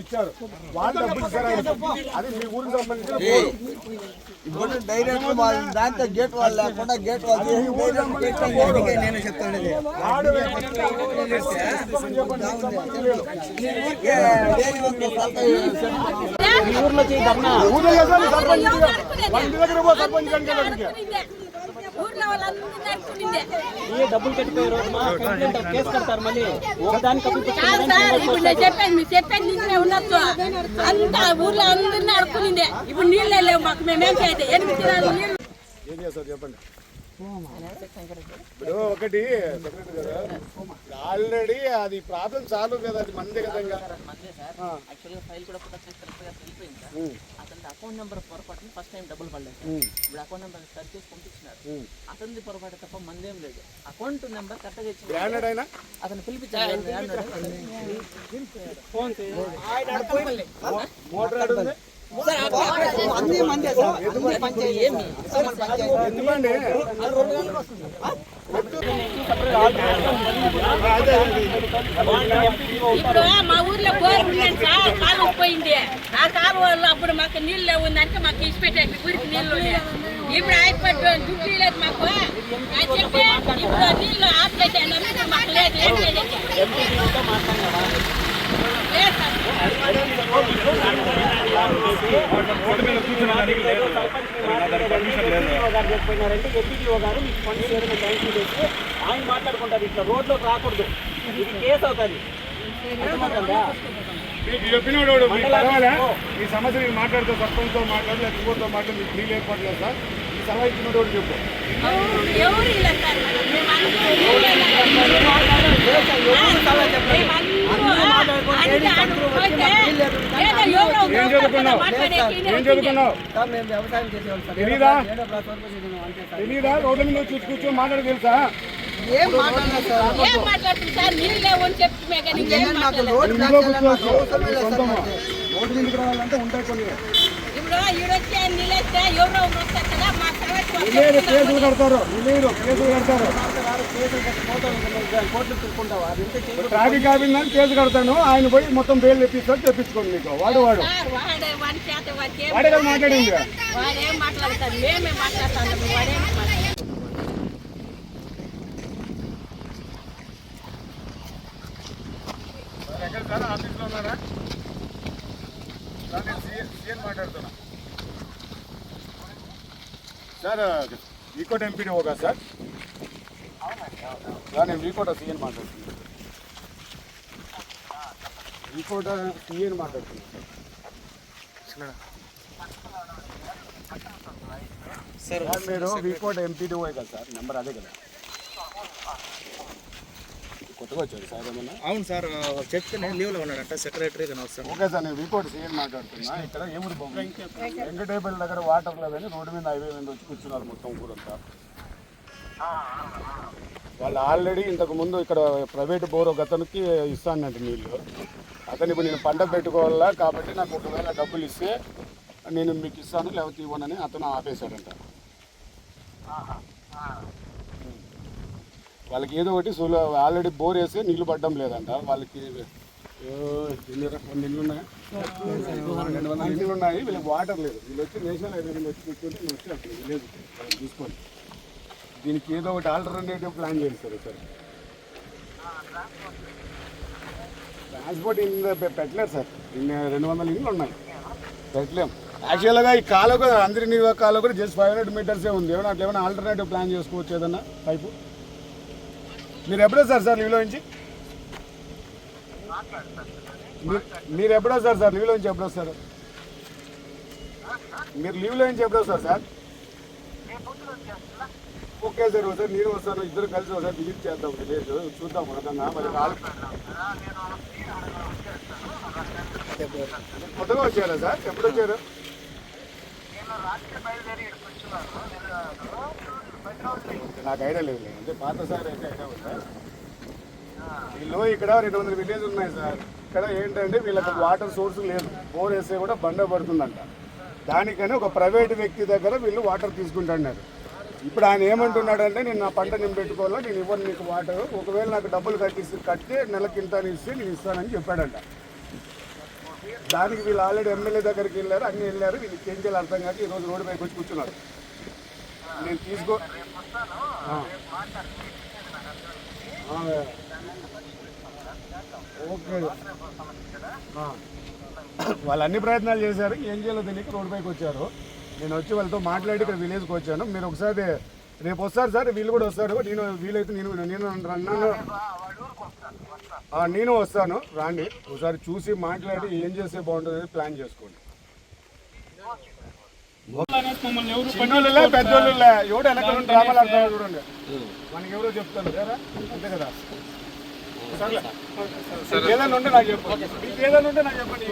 ఇచ్చారు వాళ్ళు డబ్బులు ఇచ్చారు. అది మీ ఊరికి సంబంధించిన. ఇప్పుడు డైరెక్ట్ వాళ్ళు దాంతో గేట్ వాళ్ళు లేకుండా గేట్ వాళ్ళు నేను చెప్తాను డైరీ వరకు సొంత ఊర్లో సర్పంచ్ ఇంటి దగ్గర సర్పంచ్ గారికి దగ్గరికి. ఊర్లో వాళ్ళందరినీ అనుకునిందే. ఏ డబ్బులు కట్టిపోయే రోజు మా కంప్లైంట్ కేసు కడతారు మళ్ళీ. ఒకదానికి ఇప్పుడు నేను చెప్పాను మీరు చెప్పాను నిజమే ఉన్నట్టు. అంతా ఊర్లో అందరినీ అడుక్కునిందే ఇప్పుడు నీళ్ళే లేవు మాకు మేమేం చేయదు ఎనిమిది దినాలు నీళ్ళు? ఏం చేస్తారు చెప్పండి. ఇప్పుడు ఒకటి ఆల్రెడీ అది ప్రాబ్లం చాలు కదా అది మందే కదా. యాక్చువల్గా ఫైల్ కూడా ఉమ్. అతని అకౌంట్ నెంబర్ పొరపాటున ఫస్ట్ టైం డబ్బులు పడలేదు. ఇప్పుడు అకౌంట్ నెంబర్ సర్చ్ చేసి పంపించినారు. అతనిది పొరపాటు తప్ప మందేం లేదు. అకౌంట్ నెంబర్ కరెక్ట్గా ఇచ్చింది అతను పిలిపించారు ఫోన్ మోటార్ అన్ని మందే సార్. అన్ని పంచాయతీ ఏమి ఎందుకండి ఇప్పుడు మా ఊర్లో బోర్ ఉందండి సార్ కాలువ పోయింది ఆ కాలువలో అప్పుడు మాకు నీళ్ళు ఉందంటే మాకు ఇచ్చి పెట్టారు. ఊరికి నీళ్ళు. ఇప్పుడు అయిపోయి దుడ్డు లేదు మాకు. చెప్పి ఇప్పుడు నీళ్ళు ఇప్పుడు మాకు లేదు. ఏం లేదు చెప్పినారంటే ఎంపీడీఓ గారు మీకు ఫండ్స్ లేదని బ్యాంకు చేసి ఆయన మాట్లాడుకుంటారు ఇట్లా రోడ్లో రాకూడదు ఇది కేసు అవుతుంది మీకు చెప్పినోడు మీకు పర్వాలే ఈ సమస్య నేను మాట్లాడుతూ సర్పంచ్తో మాట్లాడు లేకపోతే ఇంకోటితో మాట్లాడి మీకు నీళ్ళు ఏర్పడలేదు సార్ ఈ సలహా ఇచ్చినోడు చెప్పు ఎవరు ఇలా సార్ మేము అందరూ నీళ్ళే ఏం చదువుకున్నావు ఏం చదువుకున్నావు తెలీదా? తెలీదా? రోడ్ల మీద వచ్చి కూర్చొని మాట్లాడి తెలుసా? కడతారు. కడతారు. ట్రాఫిక్ ఆపిందని కేసు కడతాను. ఆయన పోయి మొత్తం బెయిల్ తెప్పిస్తాడు తెప్పించుకోండి మీకు. వాడు వాడు వాడే. మాట్లాడింది. ఆఫీస్లో ఉన్నారా సీఎం మాట్లాడుతున్నా sir Vkota MPD sir sir? నేను వీకోట సీఎం మాట్లాడుతున్నాను వీకోట సీఎం మాట్లాడుతున్నాను సార్ మీరు వీకోట ఎంపీడీ ఓ కదా సార్ నెంబర్ అదే కదా. కొత్తగా వచ్చారు సార్ ఏమన్నా? అవును సార్ చెప్తే నేను లీవ్లో ఉన్నాడంట సెక్రటరీ కానీ వస్తాను. ఓకే సార్ నేను రిపోర్ట్ సీఎం మాట్లాడుతున్నా. ఇక్కడ ఏముడు బొమ్మ? వెంకటేపల్లి దగ్గర వాటర్ లేదని రోడ్డు మీద హైవే మీద వచ్చి కూర్చున్నారు మొత్తం ఊరంతా. వాళ్ళు ఆల్రెడీ ఇంతకు ముందు ఇక్కడ ప్రైవేట్ బోర్ ఒక అతనికి ఇస్తానంట నీళ్ళు. అతను ఇప్పుడు నేను పంట పెట్టుకోవాలా కాబట్టి నాకు ఒకవేళ డబ్బులు ఇస్తే నేను మీకు ఇస్తాను లేకపోతే ఇవ్వనని అతను ఆపేశాడంట. వాళ్ళకి ఏదో ఒకటి సూల ఆల్రెడీ బోర్ వేస్తే నీళ్ళు పడడం లేదంట. వాళ్ళకి నీళ్ళు ఉన్నాయి? రెండు వందల నీళ్ళు. ఉన్నాయి వీళ్ళకి వాటర్ లేదు. వీళ్ళు వచ్చి నేషనల్ హైవే వచ్చి కూర్చుంటే వచ్చి అక్కడ విలేజ్ చూసుకోండి దీనికి ఏదో ఒకటి ఆల్టర్నేటివ్ ప్లాన్ చేయండి సార్ సార్. ట్రాన్స్పోర్ట్ ఇన్ పెట్టలేదు సార్. ఇన్ని రెండు వందల ఇళ్ళు ఉన్నాయి. పెట్టలేము యాక్చువల్గా ఈ కాలు కూడా అందరి నీళ్ళ కాలు కూడా జస్ట్ ఫైవ్ హండ్రెడ్ మీటర్సే ఉంది. ఏమైనా అట్లా ఏమైనా ఆల్టర్నేటివ్ ప్లాన్ చేసుకోవచ్చు ఏదన్నా? పైపు మీరు ఎప్పుడో సార్ సార్ లీవ్లో నుంచి? మీరు- మీరు ఎప్పుడో సార్ సార్ లీవ్లో నుంచి ఎప్పుడో సార్? మీరు లీవ్లో నుంచి ఎప్పుడో సార్ సార్? ఓకే సార్ ఒకసారి నేను వస్తాను ఇద్దరు కలిసి ఒకసారి విజిట్ చేద్దాం విలేజ్ చూద్దాం మొదటంగా మరి కొత్తగా వచ్చారా సార్? ఎప్పుడు వచ్చారు? నాకు ఐడియా లేదు అంటే పాత సార్ అయితే ఐడియా ఉంది వీళ్ళు ఇక్కడ రెండు వందల విలేజ్ ఉన్నాయి సార్. ఇక్కడ ఏంటంటే వీళ్ళకి వాటర్ సోర్స్ లేదు. బోర్ వేస్తే కూడా బండ పడుతుందంట. దానికని ఒక ప్రైవేట్ వ్యక్తి దగ్గర వీళ్ళు వాటర్ తీసుకుంటున్నారు. ఇప్పుడు ఆయన ఏమంటున్నాడంటే నేను నా పంట నేను పెట్టుకోవాలా? నేను ఇవ్వను నీకు వాటర్ ఒకవేళ నాకు డబ్బులు కట్టిస్తే కట్టి నెలకి ఇంత అని ఇస్తే నేను ఇస్తానని చెప్పాడంట. దానికి వీళ్ళు ఆల్రెడీ ఎమ్మెల్యే దగ్గరికి వెళ్ళారు అన్నీ వెళ్ళారు. వీళ్ళకి ఏం చేయాలి అర్థం కాక ఈరోజు రోడ్డు పైకి వచ్చి కూర్చున్నారు. నేను తీసుకో ఓకే. వాళ్ళు అన్ని ప్రయత్నాలు చేశారు. ఏం చేయాలో తెలియక రోడ్డు పైకి వచ్చారు. నేను వచ్చి వాళ్ళతో మాట్లాడి ఇక్కడ విలేజ్కి వచ్చాను. మీరు ఒకసారి రేపు వస్తారు సార్ వీళ్ళు కూడా వస్తారు. నేను వీలైతే నేను నేను నన్ను ఆ, నేను వస్తాను. రాండి. ఒకసారి చూసి మాట్లాడి ఏం చేస్తే బాగుంటుంది ప్లాన్ చేసుకోండి. చిన్నోళ్ళులే పెద్దోళ్ళులే? ఎవడు వెనకాల డ్రామాలు ఆడుతున్నాడు చూడండి. మనకి ఎవరో చెప్తారు. కదా? అంతే కదా? ఏదైనా ఉంటే నాకు చెప్పండి. ఏదైనా ఉంటే నాకు చెప్పండి.